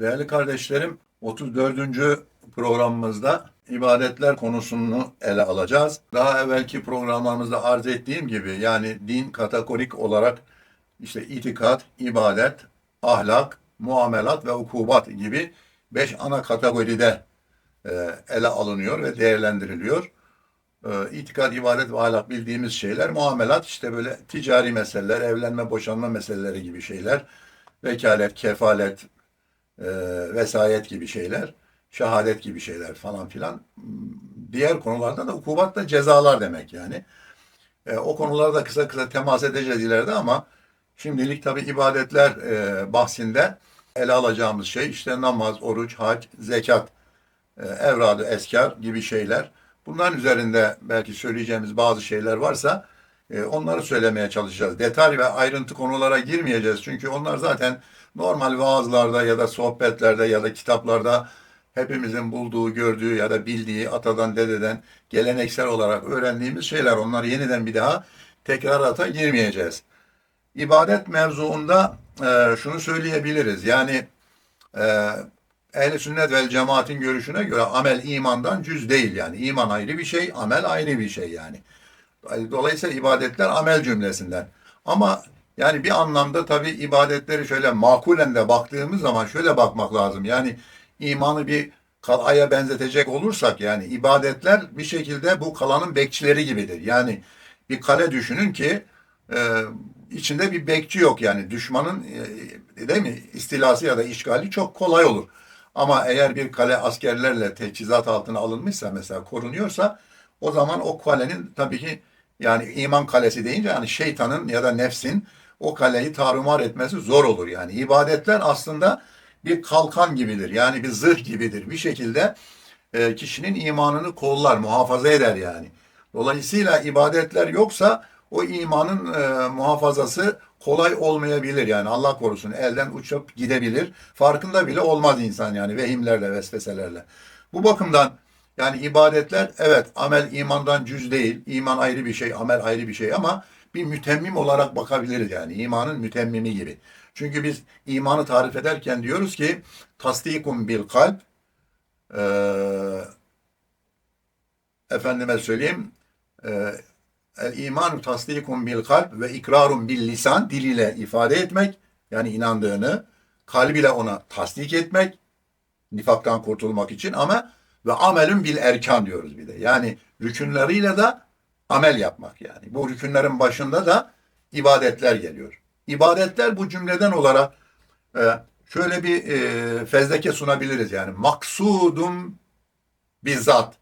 Değerli kardeşlerim, 34. programımızda ibadetler konusunu ele alacağız. Daha evvelki programlarımızda arz ettiğim gibi yani din kategorik olarak işte itikat, ibadet, ahlak, muamelat ve ukubat gibi beş ana kategoride e, ele alınıyor ve değerlendiriliyor. E, itikat, ibadet ve ahlak bildiğimiz şeyler. Muamelat işte böyle ticari meseleler, evlenme, boşanma meseleleri gibi şeyler. Vekalet, kefalet, e, vesayet gibi şeyler. Şehadet gibi şeyler falan filan. Diğer konularda da ukubat da cezalar demek yani. E, o konularda kısa kısa temas edeceğiz ileride ama şimdilik tabi ibadetler e, bahsinde ele alacağımız şey işte namaz, oruç, hac, zekat, e, evradı, eskar gibi şeyler. Bunların üzerinde belki söyleyeceğimiz bazı şeyler varsa e, onları söylemeye çalışacağız. Detay ve ayrıntı konulara girmeyeceğiz. Çünkü onlar zaten normal vaazlarda ya da sohbetlerde ya da kitaplarda hepimizin bulduğu, gördüğü ya da bildiği atadan dededen geleneksel olarak öğrendiğimiz şeyler. Onları yeniden bir daha tekrarata girmeyeceğiz. İbadet mevzuunda e, şunu söyleyebiliriz. Yani e, Ehl-i sünnet vel cemaatin görüşüne göre amel imandan cüz değil yani. İman ayrı bir şey, amel ayrı bir şey yani. Dolayısıyla ibadetler amel cümlesinden. Ama yani bir anlamda tabi ibadetleri şöyle makulen de baktığımız zaman şöyle bakmak lazım. Yani imanı bir kalaya benzetecek olursak yani ibadetler bir şekilde bu kalanın bekçileri gibidir. Yani bir kale düşünün ki e, içinde bir bekçi yok yani düşmanın e, değil mi istilası ya da işgali çok kolay olur. Ama eğer bir kale askerlerle teçhizat altına alınmışsa mesela korunuyorsa o zaman o kalenin tabii ki yani iman kalesi deyince yani şeytanın ya da nefsin o kaleyi tarumar etmesi zor olur yani. ibadetler aslında bir kalkan gibidir. Yani bir zırh gibidir. Bir şekilde e, kişinin imanını kollar, muhafaza eder yani. Dolayısıyla ibadetler yoksa o imanın e, muhafazası kolay olmayabilir yani Allah korusun elden uçup gidebilir. Farkında bile olmaz insan yani vehimlerle, vesveselerle. Bu bakımdan yani ibadetler evet amel imandan cüz değil. İman ayrı bir şey, amel ayrı bir şey ama bir mütemmim olarak bakabiliriz yani imanın mütemmimi gibi. Çünkü biz imanı tarif ederken diyoruz ki tasdikum bil kalp e, efendime söyleyeyim e, el iman tasdikun bil kalp ve ikrarun bil lisan diliyle ifade etmek yani inandığını kalbiyle ona tasdik etmek nifaktan kurtulmak için ama ve amelün bil erkan diyoruz bir de. Yani rükünleriyle de amel yapmak yani. Bu rükünlerin başında da ibadetler geliyor. İbadetler bu cümleden olarak e, şöyle bir e, fezleke sunabiliriz yani. Maksudum bizzat.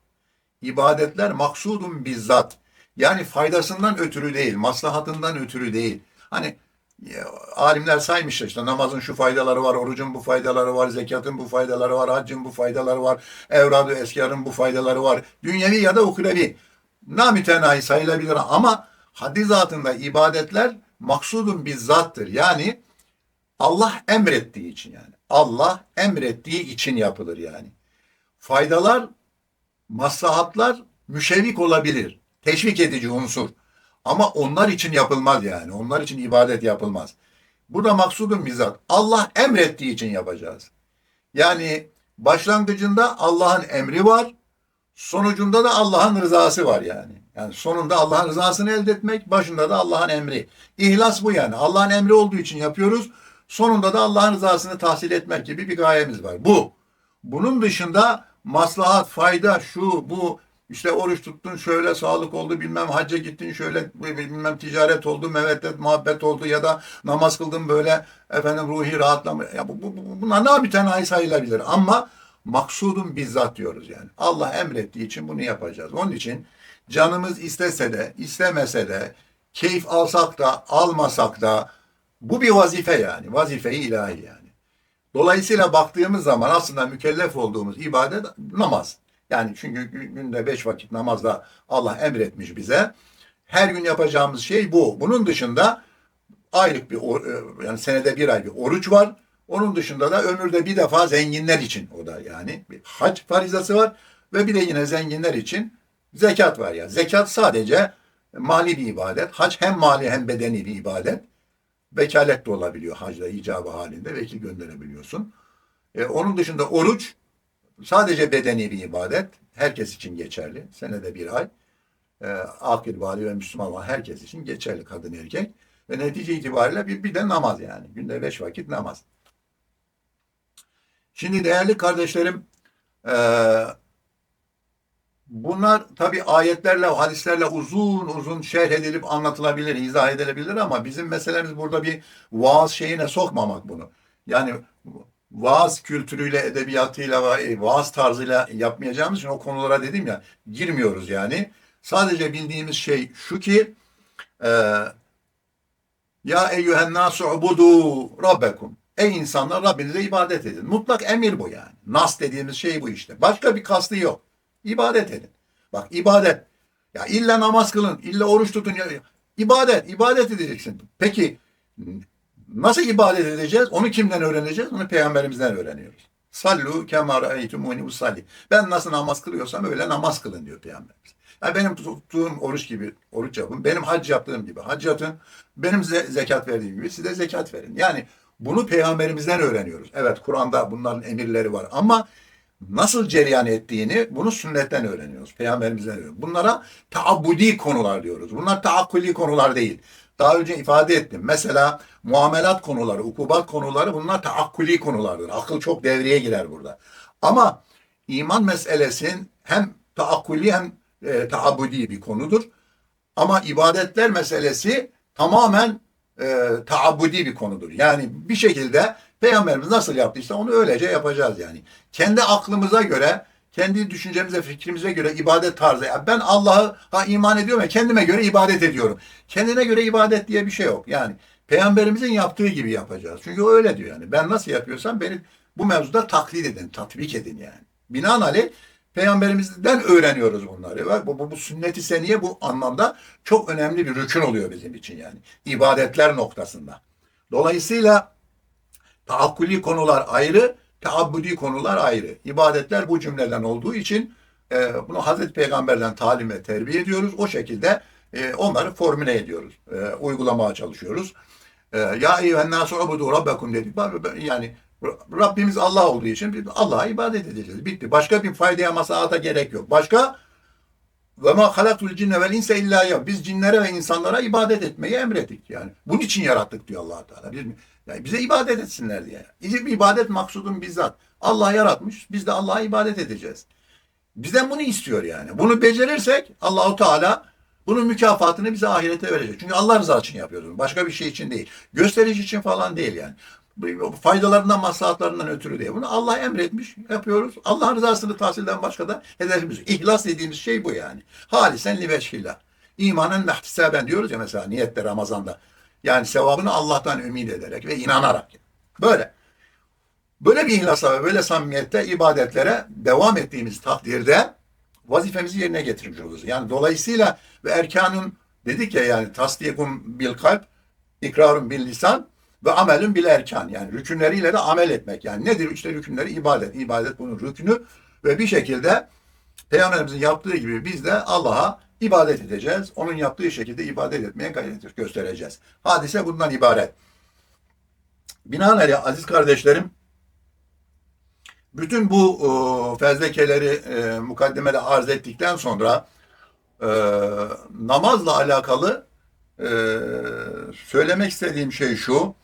İbadetler maksudum bizzat. Yani faydasından ötürü değil, maslahatından ötürü değil. Hani ya, alimler saymışlar işte namazın şu faydaları var, orucun bu faydaları var, zekatın bu faydaları var, haccın bu faydaları var, evradı eskarın bu faydaları var. Dünyevi ya da uhrevi. Namütenahi sayılabilir ama haddi zatında ibadetler maksudun bizzattır. Yani Allah emrettiği için yani. Allah emrettiği için yapılır yani. Faydalar, maslahatlar müşevik olabilir teşvik edici unsur. Ama onlar için yapılmaz yani. Onlar için ibadet yapılmaz. Bu da maksudun bizzat. Allah emrettiği için yapacağız. Yani başlangıcında Allah'ın emri var. Sonucunda da Allah'ın rızası var yani. Yani sonunda Allah'ın rızasını elde etmek, başında da Allah'ın emri. İhlas bu yani. Allah'ın emri olduğu için yapıyoruz. Sonunda da Allah'ın rızasını tahsil etmek gibi bir gayemiz var. Bu. Bunun dışında maslahat, fayda, şu, bu işte oruç tuttun şöyle sağlık oldu bilmem hacca gittin şöyle bilmem ticaret oldu meveddet muhabbet oldu ya da namaz kıldın böyle efendim ruhi rahatlama ya bu, bu, bu bunlar ne bir tane sayılabilir ama maksudun bizzat diyoruz yani. Allah emrettiği için bunu yapacağız. Onun için canımız istese de istemese de keyif alsak da almasak da bu bir vazife yani. Vazife-i ilahi yani. Dolayısıyla baktığımız zaman aslında mükellef olduğumuz ibadet namaz. Yani çünkü günde beş vakit namazda Allah emretmiş bize. Her gün yapacağımız şey bu. Bunun dışında aylık bir e, yani senede bir ay bir oruç var. Onun dışında da ömürde bir defa zenginler için o da yani bir hac farizası var ve bir de yine zenginler için zekat var ya. Zekat sadece mali bir ibadet. Hac hem mali hem bedeni bir ibadet. Vekalet de olabiliyor hacda icabı halinde vekil gönderebiliyorsun. E, onun dışında oruç sadece bedeni bir ibadet. Herkes için geçerli. Senede bir ay. E, akil, bali ve Müslüman olan herkes için geçerli kadın erkek. Ve netice itibariyle bir, bir de namaz yani. Günde beş vakit namaz. Şimdi değerli kardeşlerim e, bunlar tabi ayetlerle, hadislerle uzun uzun şerh edilip anlatılabilir, izah edilebilir ama bizim meselemiz burada bir vaaz şeyine sokmamak bunu. Yani vaaz kültürüyle, edebiyatıyla, ve vaaz tarzıyla yapmayacağımız için o konulara dedim ya girmiyoruz yani. Sadece bildiğimiz şey şu ki e, ya eyyühen nasu ubudu rabbekum. Ey insanlar Rabbinize ibadet edin. Mutlak emir bu yani. Nas dediğimiz şey bu işte. Başka bir kastı yok. İbadet edin. Bak ibadet. Ya illa namaz kılın, illa oruç tutun. Ya, ibadet, ibadet edeceksin. Peki nasıl ibadet edeceğiz? Onu kimden öğreneceğiz? Onu peygamberimizden öğreniyoruz. Sallu kema ra'eytumuni usalli. Ben nasıl namaz kılıyorsam öyle namaz kılın diyor peygamberimiz. Yani benim tuttuğum oruç gibi oruç yapın. Benim hac yaptığım gibi hac yapın. Benim ze- zekat verdiğim gibi size zekat verin. Yani bunu peygamberimizden öğreniyoruz. Evet Kur'an'da bunların emirleri var ama nasıl cereyan ettiğini bunu sünnetten öğreniyoruz. Peygamberimizden öğreniyoruz. Bunlara taabbudi konular diyoruz. Bunlar taakkuli konular değil. Daha önce ifade ettim. Mesela muamelat konuları, ukubat konuları bunlar taakkuli konulardır. Akıl çok devreye girer burada. Ama iman meselesin hem taakkuli hem e, taabbudi bir konudur. Ama ibadetler meselesi tamamen e, taabbudi bir konudur. Yani bir şekilde Peygamberimiz nasıl yaptıysa onu öylece yapacağız yani. Kendi aklımıza göre, kendi düşüncemize, fikrimize göre ibadet tarzı. Yani ben Allah'a iman ediyorum ve kendime göre ibadet ediyorum. Kendine göre ibadet diye bir şey yok. Yani Peygamberimizin yaptığı gibi yapacağız. Çünkü o öyle diyor yani. Ben nasıl yapıyorsam beni bu mevzuda taklit edin, tatbik edin yani. Binaenaleyh Peygamberimizden öğreniyoruz bunları. Ve bu, bu, bu sünnet-i seniye bu anlamda çok önemli bir rükün oluyor bizim için yani. İbadetler noktasında. Dolayısıyla taakkuli konular ayrı, taabbudi konular ayrı. İbadetler bu cümleden olduğu için e, bunu Hazreti Peygamber'den talime terbiye ediyoruz. O şekilde e, onları formüle ediyoruz. E, uygulamaya çalışıyoruz. E, ya eyyühen nasu ubudu rabbekum dedik. Yani Rabbimiz Allah olduğu için biz Allah'a ibadet edeceğiz. Bitti. Başka bir faydaya masahata gerek yok. Başka ve ma halatul cinne vel insa illa ya. Biz cinlere ve insanlara ibadet etmeyi emrettik yani. Bunun için yarattık diyor Allah Teala. Biz, yani bize ibadet etsinler diye. İbadet maksudun bizzat. Allah yaratmış. Biz de Allah'a ibadet edeceğiz. Bizden bunu istiyor yani. Bunu becerirsek Allahu Teala bunun mükafatını bize ahirete verecek. Çünkü Allah rızası için yapıyoruz. Başka bir şey için değil. Gösterici için falan değil yani faydalarından, maslahatlarından ötürü diye. Bunu Allah emretmiş, yapıyoruz. Allah rızasını tahsilden başka da hedefimiz. İhlas dediğimiz şey bu yani. Halisen li veçhillah. İmanen mehtisaben diyoruz ya mesela niyette Ramazan'da. Yani sevabını Allah'tan ümit ederek ve inanarak. Böyle. Böyle bir ihlasla ve böyle samimiyette ibadetlere devam ettiğimiz takdirde vazifemizi yerine getirmiş oluruz. Yani dolayısıyla ve erkanın dedik ya yani tasdikun bil kalp, ikrarun bil lisan, ve amelün bil erkan yani rükünleriyle de amel etmek. Yani nedir işte rükünleri? ibadet. İbadet bunun rükünü ve bir şekilde Peygamberimizin yaptığı gibi biz de Allah'a ibadet edeceğiz. Onun yaptığı şekilde ibadet etmeye gayret göstereceğiz. Hadise bundan ibaret. Binaenaleyh aziz kardeşlerim bütün bu e, fezlekeleri e, mukaddemede arz ettikten sonra e, namazla alakalı e, söylemek istediğim şey şu.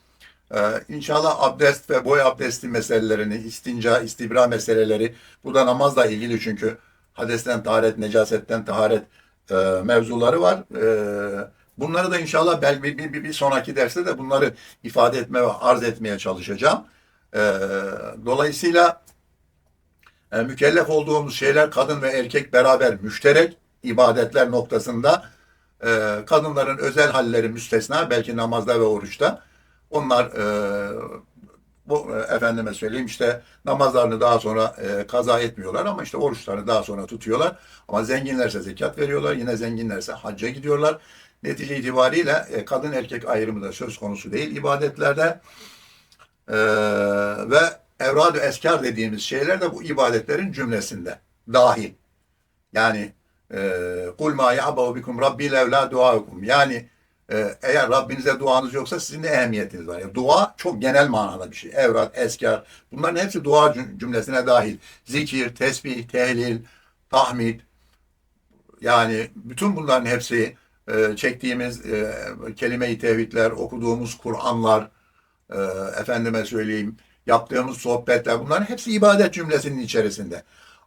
Ee, inşallah abdest ve boy abdesti meselelerini, istinca, istibra meseleleri, bu da namazla ilgili çünkü hadesten taharet, necasetten taharet e, mevzuları var. E, bunları da inşallah belki bir, bir, bir sonraki derste de bunları ifade etme ve arz etmeye çalışacağım. E, dolayısıyla e, mükellef olduğumuz şeyler kadın ve erkek beraber müşterek ibadetler noktasında e, kadınların özel halleri müstesna belki namazda ve oruçta onlar e, bu e, efendime söyleyeyim işte namazlarını daha sonra e, kaza etmiyorlar ama işte oruçlarını daha sonra tutuyorlar. Ama zenginlerse zekat veriyorlar. Yine zenginlerse hacca gidiyorlar. Netice itibariyle e, kadın erkek ayrımı da söz konusu değil ibadetlerde. E, ve evrad eskar dediğimiz şeyler de bu ibadetlerin cümlesinde dahil. Yani kul ma ya'bau bikum rabbi levla duaukum. Yani eğer Rabbinize duanız yoksa sizin de ehemmiyetiniz var. Yani dua çok genel manada bir şey. Evrat, eskar bunların hepsi dua cüm- cümlesine dahil. Zikir, tesbih, tehlil, tahmid yani bütün bunların hepsi e, çektiğimiz e, kelime-i tevhidler, okuduğumuz Kur'anlar, e, efendime söyleyeyim yaptığımız sohbetler bunların hepsi ibadet cümlesinin içerisinde.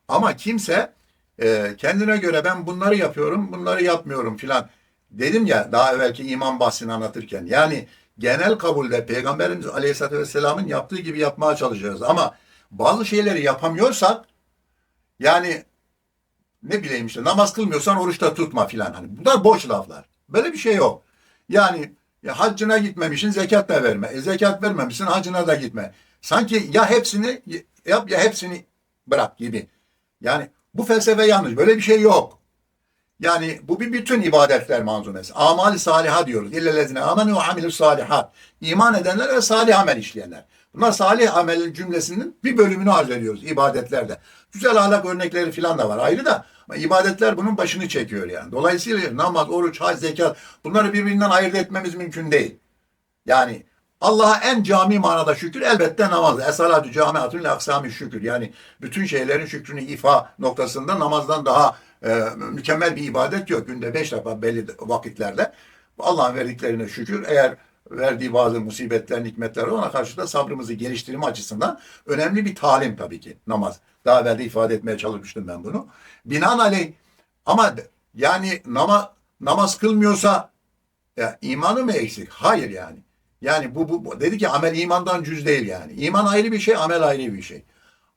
Ama kimse e, kendine göre ben bunları yapıyorum, bunları yapmıyorum filan. Dedim ya daha evvelki iman bahsini anlatırken. Yani genel kabulde Peygamberimiz Aleyhisselatü Vesselam'ın yaptığı gibi yapmaya çalışıyoruz. Ama bazı şeyleri yapamıyorsak yani ne bileyim işte namaz kılmıyorsan oruçta tutma filan. Hani bunlar boş laflar. Böyle bir şey yok. Yani ya haccına gitmemişsin zekat da verme. E, zekat vermemişsin hacına da gitme. Sanki ya hepsini yap ya hepsini bırak gibi. Yani bu felsefe yanlış. Böyle bir şey yok. Yani bu bir bütün ibadetler manzumesi. Amal-i saliha diyoruz. İllellezine amenu ve amilü salihat. İman edenler ve salih amel işleyenler. Bunlar salih amelin cümlesinin bir bölümünü arz ediyoruz ibadetlerde. Güzel ahlak örnekleri falan da var ayrı da. İbadetler bunun başını çekiyor yani. Dolayısıyla namaz, oruç, hac, zekat bunları birbirinden ayırt etmemiz mümkün değil. Yani Allah'a en cami manada şükür elbette namaz. Esalatü camiatun aksami şükür. Yani bütün şeylerin şükrünü ifa noktasında namazdan daha e, mükemmel bir ibadet yok. Günde beş defa belli vakitlerde. Allah'ın verdiklerine şükür. Eğer verdiği bazı musibetler, nikmetler ona karşı da sabrımızı geliştirme açısından önemli bir talim tabii ki namaz. Daha evvel de ifade etmeye çalışmıştım ben bunu. Binaenaleyh ama yani nama, namaz kılmıyorsa ya imanı mı eksik? Hayır yani. Yani bu, bu bu- dedi ki amel imandan cüz değil yani. İman ayrı bir şey, amel ayrı bir şey.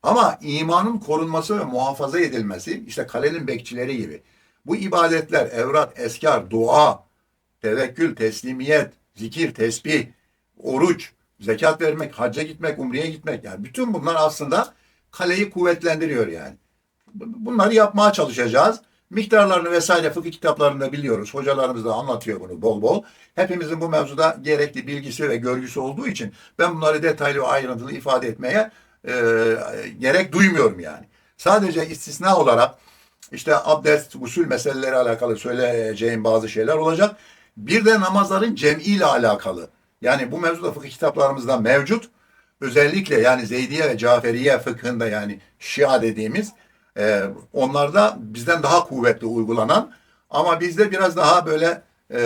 Ama imanın korunması ve muhafaza edilmesi işte kalenin bekçileri gibi. Bu ibadetler, evrat, eskar, dua, tevekkül, teslimiyet, zikir, tesbih, oruç, zekat vermek, hacca gitmek, umreye gitmek yani bütün bunlar aslında kaleyi kuvvetlendiriyor yani. Bunları yapmaya çalışacağız. Miktarlarını vesaire fıkıh kitaplarında biliyoruz. Hocalarımız da anlatıyor bunu bol bol. Hepimizin bu mevzuda gerekli bilgisi ve görgüsü olduğu için ben bunları detaylı ve ayrıntılı ifade etmeye e, gerek duymuyorum yani. Sadece istisna olarak işte abdest, usul meseleleri alakalı söyleyeceğim bazı şeyler olacak. Bir de namazların cem'iyle alakalı. Yani bu mevzuda fıkıh kitaplarımızda mevcut. Özellikle yani Zeydiye ve Caferiye fıkhında yani Şia dediğimiz e, onlarda bizden daha kuvvetli uygulanan ama bizde biraz daha böyle e,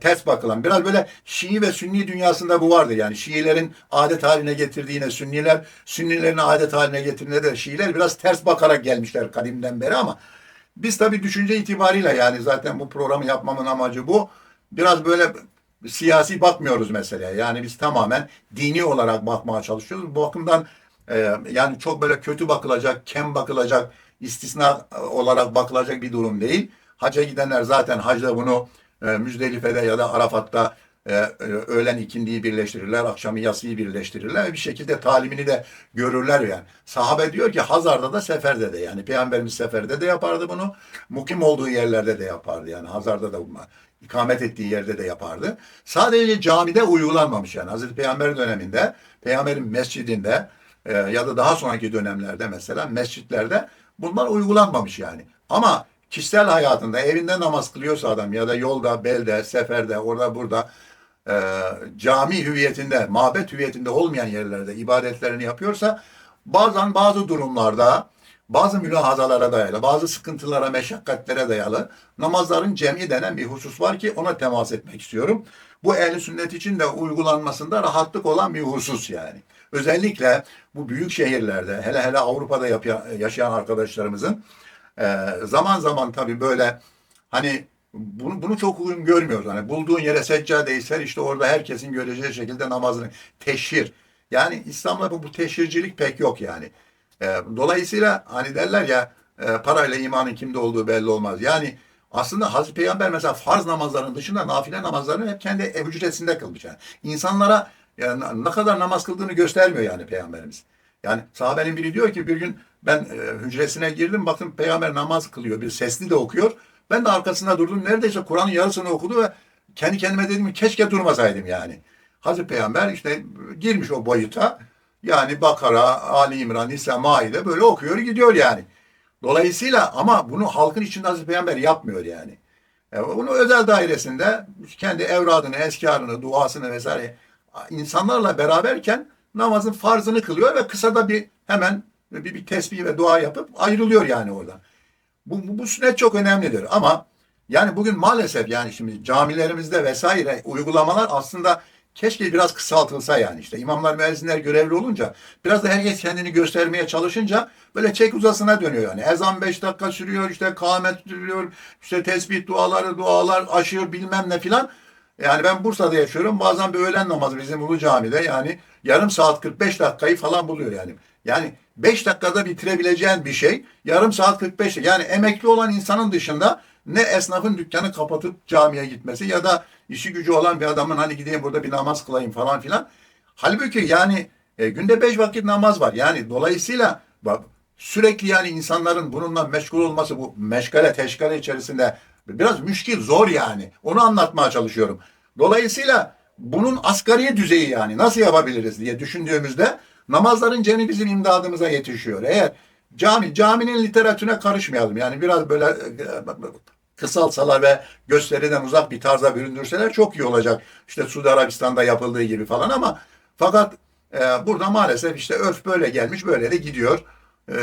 ters bakılan biraz böyle Şii ve Sünni dünyasında bu vardır. Yani Şiilerin adet haline getirdiğine Sünniler Sünnilerin adet haline getirdiğine de Şiiler biraz ters bakarak gelmişler kadimden beri ama biz tabii düşünce itibariyle yani zaten bu programı yapmamın amacı bu. Biraz böyle siyasi bakmıyoruz meseleye yani biz tamamen dini olarak bakmaya çalışıyoruz. Bu bakımdan ee, yani çok böyle kötü bakılacak, kem bakılacak, istisna olarak bakılacak bir durum değil. Hacca gidenler zaten hacda bunu e, Müzdelife'de ya da Arafat'ta e, e, öğlen ikindiyi birleştirirler, akşamı yasıyı birleştirirler ve bir şekilde talimini de görürler yani. Sahabe diyor ki Hazar'da da seferde de yani Peygamberimiz seferde de yapardı bunu. Mukim olduğu yerlerde de yapardı yani Hazar'da da bunlar. ikamet ettiği yerde de yapardı. Sadece camide uygulanmamış yani. Hazreti Peygamber döneminde, Peygamberin mescidinde, e, ya da daha sonraki dönemlerde mesela mescitlerde bunlar uygulanmamış yani. Ama kişisel hayatında evinde namaz kılıyorsa adam ya da yolda, belde, seferde, orada burada e, cami hüviyetinde, mabet hüviyetinde olmayan yerlerde ibadetlerini yapıyorsa bazen bazı durumlarda bazı mülahazalara dayalı, bazı sıkıntılara, meşakkatlere dayalı namazların cem'i denen bir husus var ki ona temas etmek istiyorum. Bu ehli sünnet için de uygulanmasında rahatlık olan bir husus yani. Özellikle bu büyük şehirlerde, hele hele Avrupa'da yaşayan arkadaşlarımızın e, zaman zaman tabii böyle hani bunu, bunu çok uygun görmüyoruz. Hani bulduğun yere seccadeyi ser işte orada herkesin göreceği şekilde namazını teşhir. Yani İslam'da bu, bu teşhircilik pek yok yani. E, dolayısıyla hani derler ya e, parayla imanın kimde olduğu belli olmaz. Yani aslında Hazreti Peygamber mesela farz namazların dışında nafile namazlarını hep kendi ev hücresinde kılmış. Yani. İnsanlara yani ne kadar namaz kıldığını göstermiyor yani Peygamberimiz. Yani sahabenin biri diyor ki bir gün ben e, hücresine girdim baktım Peygamber namaz kılıyor. Bir sesli de okuyor. Ben de arkasında durdum. Neredeyse Kur'an'ın yarısını okudu ve kendi kendime dedim keşke durmasaydım yani. Hazreti Peygamber işte girmiş o boyuta. Yani Bakara, Ali İmran, Nisa, Maide böyle okuyor gidiyor yani. Dolayısıyla ama bunu halkın içinde Hazreti Peygamber yapmıyor yani. E, bunu özel dairesinde kendi evradını, eskarını, duasını vesaire insanlarla beraberken namazın farzını kılıyor ve kısa da bir hemen bir, bir tesbih ve dua yapıp ayrılıyor yani oradan. Bu, bu, bu sünnet çok önemlidir ama yani bugün maalesef yani şimdi camilerimizde vesaire uygulamalar aslında keşke biraz kısaltılsa yani işte imamlar müezzinler görevli olunca biraz da herkes kendini göstermeye çalışınca böyle çek uzasına dönüyor yani. Ezan 5 dakika sürüyor işte kâhmet sürüyor işte tesbih duaları dualar aşıyor bilmem ne filan. Yani ben Bursa'da yaşıyorum. Bazen bir öğlen namazı bizim Ulu Cami'de yani yarım saat 45 dakikayı falan buluyor yani. Yani 5 dakikada bitirebileceğin bir şey yarım saat 45 dakika. Yani emekli olan insanın dışında ne esnafın dükkanı kapatıp camiye gitmesi ya da işi gücü olan bir adamın hani gideyim burada bir namaz kılayım falan filan. Halbuki yani e, günde 5 vakit namaz var. Yani dolayısıyla bak, sürekli yani insanların bununla meşgul olması bu meşgale teşgale içerisinde biraz müşkil zor yani. Onu anlatmaya çalışıyorum. Dolayısıyla bunun asgari düzeyi yani nasıl yapabiliriz diye düşündüğümüzde namazların cemi bizim imdadımıza yetişiyor. Eğer cami caminin literatürüne karışmayalım. Yani biraz böyle e, kısalsalar ve gösteriden uzak bir tarza büründürseler çok iyi olacak. İşte Suudi Arabistan'da yapıldığı gibi falan ama fakat e, burada maalesef işte örf böyle gelmiş böyle de gidiyor. E,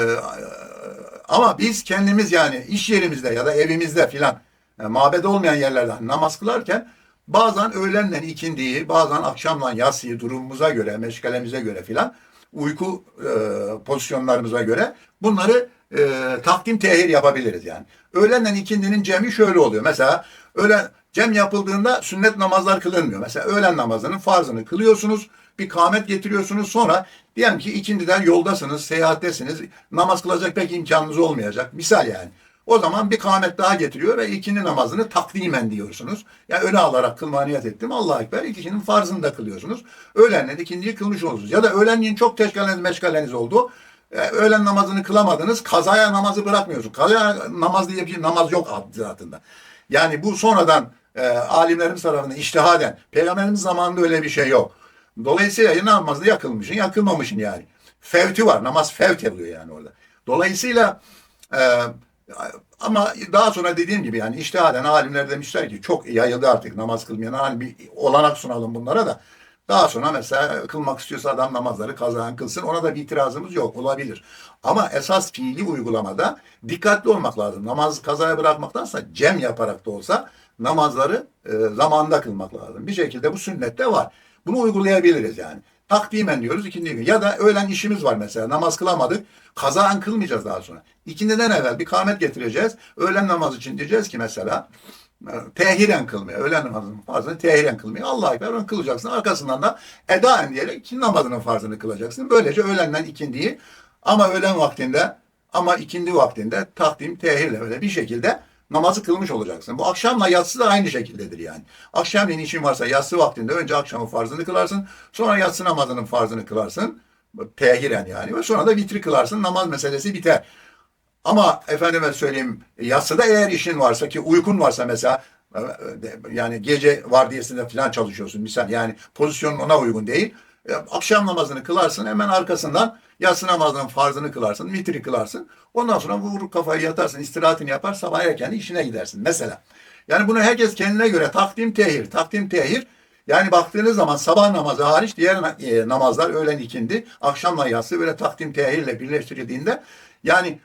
ama biz kendimiz yani iş yerimizde ya da evimizde filan e, mabed olmayan yerlerden namaz kılarken bazen öğlenle ikindiyi, bazen akşamla yatsıyı durumumuza göre, meşgalemize göre filan uyku e, pozisyonlarımıza göre bunları e, takdim tehir yapabiliriz yani. Öğlenle ikindinin cemi şöyle oluyor. Mesela öğlen cem yapıldığında sünnet namazlar kılınmıyor. Mesela öğlen namazının farzını kılıyorsunuz, bir kâmet getiriyorsunuz. Sonra diyelim ki ikindiden yoldasınız, seyahattesiniz. Namaz kılacak pek imkanınız olmayacak. Misal yani. O zaman bir kâmet daha getiriyor ve ikindi namazını takdimen diyorsunuz. Yani öne alarak kılmaya ettim. Allah Ekber ikisinin farzını da kılıyorsunuz. Öğlenle ikindiyi kılmış olursunuz. Ya da öğlenliğin çok teşkaleniz meşgaleniz oldu. Ee, öğlen namazını kılamadınız. Kazaya namazı bırakmıyorsunuz. Kazaya namaz diye bir namaz yok zatında. Yani bu sonradan e, alimlerimiz tarafından iştihaden. Peygamberimiz zamanında öyle bir şey yok. Dolayısıyla ya namazda yakılmışın yakılmamışın yani. Fevti var. Namaz fevt oluyor yani orada. Dolayısıyla e, ama daha sonra dediğim gibi yani iştihaden alimler demişler ki çok yayıldı artık namaz kılmayan. Hani bir olanak sunalım bunlara da. Daha sonra mesela kılmak istiyorsa adam namazları kazanan kılsın. Ona da bir itirazımız yok. Olabilir. Ama esas fiili uygulamada dikkatli olmak lazım. Namaz kazaya bırakmaktansa cem yaparak da olsa namazları e, zamanında kılmak lazım. Bir şekilde bu sünnette var. Bunu uygulayabiliriz yani. Takdimen diyoruz ikindi gün. Ya da öğlen işimiz var mesela. Namaz kılamadık. Kazaen kılmayacağız daha sonra. İkindiden evvel bir kâmet getireceğiz. Öğlen namazı için diyeceğiz ki mesela tehiren kılmaya, öğlen namazının farzını tehiren kılmaya Allah Ekber onu kılacaksın. Arkasından da edaen diyerek iki namazının farzını kılacaksın. Böylece öğlenden ikindiyi ama öğlen vaktinde ama ikindi vaktinde takdim tehirle öyle bir şekilde namazı kılmış olacaksın. Bu akşamla yatsı da aynı şekildedir yani. Akşamleyin işin varsa yatsı vaktinde önce akşamın farzını kılarsın. Sonra yatsı namazının farzını kılarsın. Tehiren yani. Ve sonra da vitri kılarsın. Namaz meselesi biter. Ama efendime söyleyeyim yatsıda eğer işin varsa ki uykun varsa mesela yani gece vardiyasında falan çalışıyorsun misal yani pozisyonun ona uygun değil. E, akşam namazını kılarsın hemen arkasından yatsı namazının farzını kılarsın, vitri kılarsın. Ondan sonra vurur kafayı yatarsın, istirahatini yapar, sabah erken işine gidersin mesela. Yani bunu herkes kendine göre takdim tehir, takdim tehir. Yani baktığınız zaman sabah namazı hariç diğer e, namazlar öğlen ikindi, akşamla yatsı böyle takdim tehirle birleştirildiğinde yani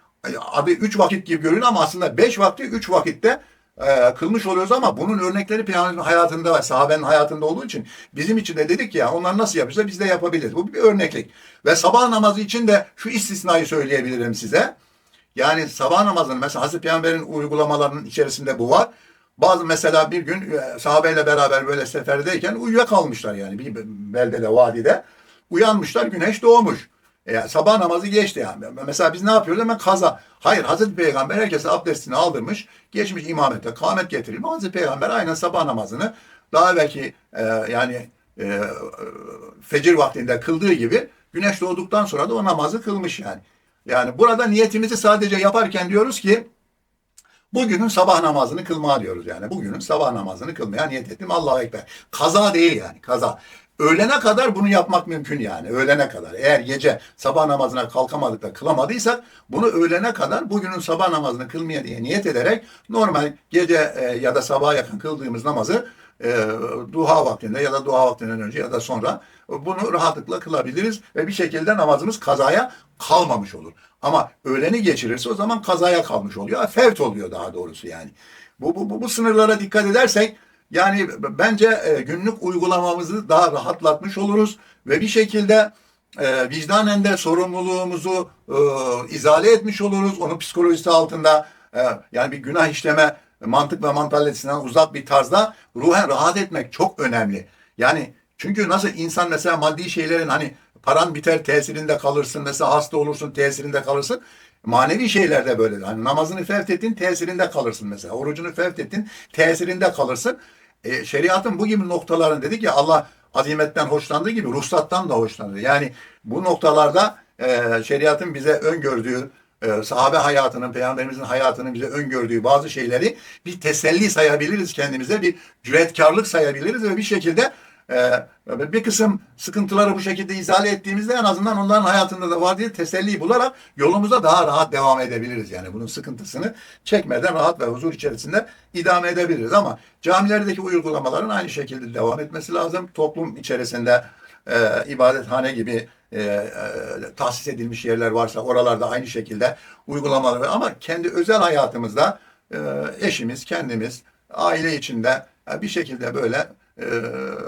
adı üç vakit gibi görünüyor ama aslında beş vakti üç vakitte e, kılmış oluyoruz ama bunun örnekleri Peygamberin hayatında ve sahabenin hayatında olduğu için bizim için de dedik ya onlar nasıl yapıyorsa biz de yapabiliriz. Bu bir örneklik. Ve sabah namazı için de şu istisnayı söyleyebilirim size. Yani sabah namazının mesela Hazreti Peygamber'in uygulamalarının içerisinde bu var. Bazı mesela bir gün e, sahabeyle beraber böyle seferdeyken uyuyakalmışlar yani bir beldede, vadide. Uyanmışlar, güneş doğmuş. E, sabah namazı geçti yani. Mesela biz ne yapıyoruz? Hemen kaza. Hayır Hazreti Peygamber herkese abdestini aldırmış. Geçmiş imamete kâmet getirilmiş. Hazreti Peygamber aynen sabah namazını daha belki e, yani e, fecir vaktinde kıldığı gibi güneş doğduktan sonra da o namazı kılmış yani. Yani burada niyetimizi sadece yaparken diyoruz ki bugünün sabah namazını kılmaya diyoruz yani. Bugünün sabah namazını kılmaya niyet ettim. Allah'a ekber. Kaza değil yani kaza. Öğlene kadar bunu yapmak mümkün yani. Öğlene kadar. Eğer gece sabah namazına kalkamadık da kılamadıysak bunu öğlene kadar bugünün sabah namazını kılmaya diye niyet ederek normal gece e, ya da sabaha yakın kıldığımız namazı e, duha vaktinde ya da duha vaktinden önce ya da sonra bunu rahatlıkla kılabiliriz ve bir şekilde namazımız kazaya kalmamış olur. Ama öğleni geçirirse o zaman kazaya kalmış oluyor. Fevt oluyor daha doğrusu yani. Bu, bu, bu, bu sınırlara dikkat edersek yani bence e, günlük uygulamamızı daha rahatlatmış oluruz ve bir şekilde e, vicdanen de sorumluluğumuzu e, izale etmiş oluruz. Onun psikolojisi altında e, yani bir günah işleme mantık ve mantalitesinden uzak bir tarzda ruhen rahat etmek çok önemli. Yani çünkü nasıl insan mesela maddi şeylerin hani paran biter tesirinde kalırsın mesela hasta olursun tesirinde kalırsın. Manevi şeylerde böyle. Hani namazını fevt ettin tesirinde kalırsın mesela. Orucunu fevt ettin tesirinde kalırsın. E, şeriatın bu gibi noktaların dedik ya Allah azimetten hoşlandığı gibi ruhsattan da hoşlanır. Yani bu noktalarda e, şeriatın bize öngördüğü e, sahabe hayatının, peygamberimizin hayatının bize öngördüğü bazı şeyleri bir teselli sayabiliriz kendimize, bir cüretkarlık sayabiliriz ve bir şekilde e, bir kısım sıkıntıları bu şekilde izale ettiğimizde en azından onların hayatında da var diye teselli bularak yolumuza daha rahat devam edebiliriz. Yani bunun sıkıntısını çekmeden rahat ve huzur içerisinde idame edebiliriz. Ama camilerdeki uygulamaların aynı şekilde devam etmesi lazım. Toplum içerisinde e, ibadethane gibi e, e, tahsis edilmiş yerler varsa oralarda aynı şekilde uygulamaları ama kendi özel hayatımızda e, eşimiz, kendimiz, aile içinde e, bir şekilde böyle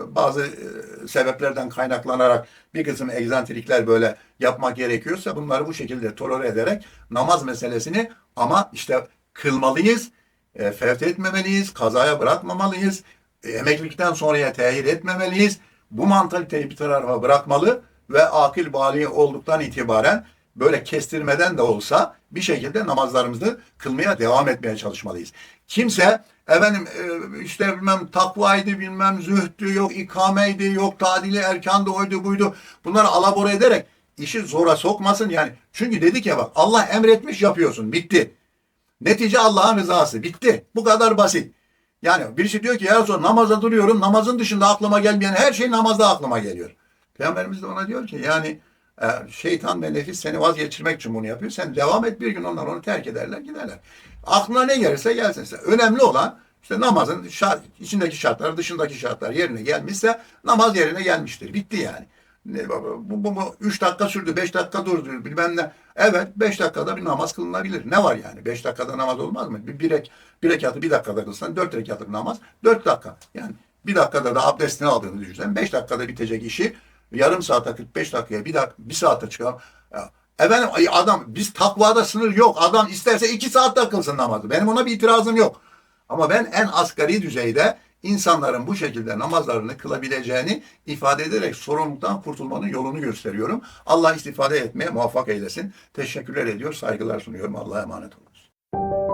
bazı e, sebeplerden kaynaklanarak bir kısım egzantrikler böyle yapmak gerekiyorsa bunları bu şekilde tolere ederek namaz meselesini ama işte kılmalıyız, e, fevt etmemeliyiz, kazaya bırakmamalıyız, e, emeklilikten sonraya tehir etmemeliyiz. Bu mantaliteyi bir tarafa bırakmalı ve akil bali olduktan itibaren böyle kestirmeden de olsa bir şekilde namazlarımızı kılmaya devam etmeye çalışmalıyız. Kimse efendim e, işte bilmem takvaydı bilmem zühdü yok ikameydi yok tadili erkandı oydu buydu bunları alabora ederek işi zora sokmasın yani. Çünkü dedik ya bak Allah emretmiş yapıyorsun bitti. Netice Allah'ın rızası bitti. Bu kadar basit. Yani birisi diyor ki ya sonra namaza duruyorum namazın dışında aklıma gelmeyen her şey namazda aklıma geliyor. Peygamberimiz de ona diyor ki yani şeytan ve nefis seni vazgeçirmek için bunu yapıyor. Sen devam et bir gün onlar onu terk ederler giderler. Aklına ne gelirse gelsin. size. Önemli olan işte namazın şart, içindeki şartlar dışındaki şartlar yerine gelmişse namaz yerine gelmiştir. Bitti yani. Ne, bu, bu, bu, üç dakika sürdü, beş dakika durdu bilmem ne. Evet, beş dakikada bir namaz kılınabilir. Ne var yani? Beş dakikada namaz olmaz mı? Bir, bir, ek, bir rekatı bir dakikada kılsan, dört rekatlık namaz, dört dakika. Yani bir dakikada da abdestini aldığını düşünsen, beş dakikada bitecek işi yarım saate 45 dakikaya bir dakika bir saate. Ya, Efendim adam biz takvada sınır yok. Adam isterse iki saatte kılsın namazı. Benim ona bir itirazım yok. Ama ben en asgari düzeyde insanların bu şekilde namazlarını kılabileceğini ifade ederek sorumluluktan kurtulmanın yolunu gösteriyorum. Allah istifade etmeye muvaffak eylesin. Teşekkürler ediyor, saygılar sunuyorum. Allah'a emanet olunuz.